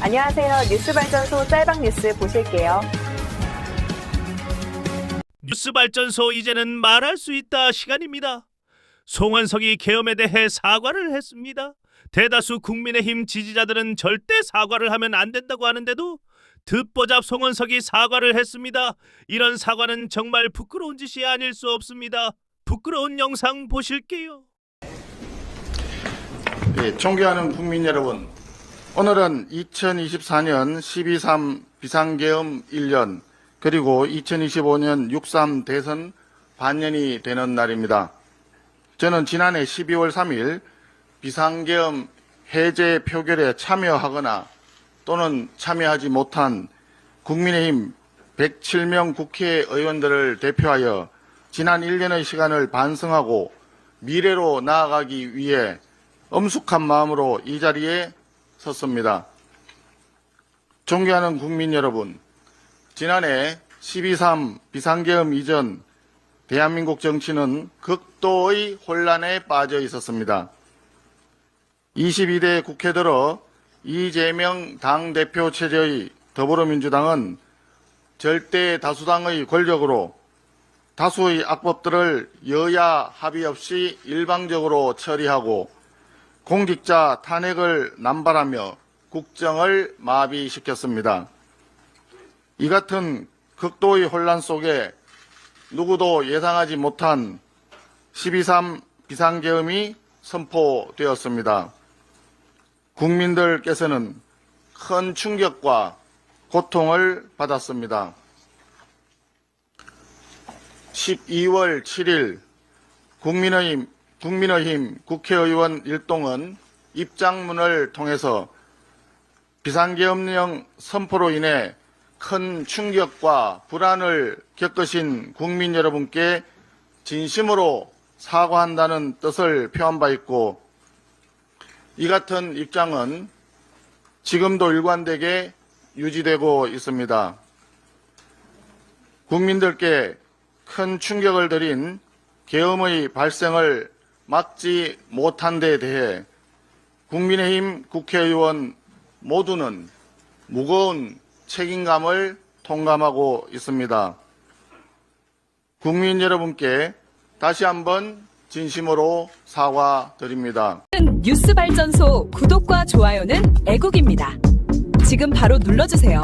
안녕하세요. 뉴스발전소 짤방 뉴스 보실게요. 뉴스발전소 이제는 말할 수 있다 시간입니다. 송원석이 계엄에 대해 사과를 했습니다. 대다수 국민의힘 지지자들은 절대 사과를 하면 안 된다고 하는데도 듣보잡 송원석이 사과를 했습니다. 이런 사과는 정말 부끄러운 짓이 아닐 수 없습니다. 부끄러운 영상 보실게요. 예, 존경하는 국민 여러분, 오늘은 2024년 12.3 비상계엄 1년 그리고 2025년 6.3 대선 반년이 되는 날입니다. 저는 지난해 12월 3일 비상계엄 해제 표결에 참여하거나 또는 참여하지 못한 국민의힘 107명 국회의원들을 대표하여 지난 1년의 시간을 반성하고 미래로 나아가기 위해 엄숙한 마음으로 이 자리에 섰습니다. 존경하는 국민 여러분, 지난해 12.3 비상계엄 이전 대한민국 정치는 극도의 혼란에 빠져 있었습니다. 22대 국회 들어 이재명 당대표 체제의 더불어민주당은 절대 다수당의 권력으로 다수의 악법들을 여야 합의 없이 일방적으로 처리하고 공직자 탄핵을 남발하며 국정을 마비시켰습니다. 이 같은 극도의 혼란 속에 누구도 예상하지 못한 12.3 비상계엄이 선포되었습니다. 국민들께서는 큰 충격과 고통을 받았습니다. 12월 7일 국민의힘, 국민의힘 국회의원 일동은 입장문을 통해서 비상계엄령 선포로 인해 큰 충격과 불안을 겪으신 국민 여러분께 진심으로 사과한다는 뜻을 표한 바 있고 이 같은 입장은 지금도 일관되게 유지되고 있습니다. 국민들께 큰 충격을 드린 계엄의 발생을 막지 못한 데 대해 국민의힘 국회의원 모두는 무거운 책임감을 통감하고 있습니다. 국민 여러분께 다시 한번 진심으로 사과드립니다. 뉴스 발전소 구독과 좋아요는 애국입니다. 지금 바로 눌러주세요.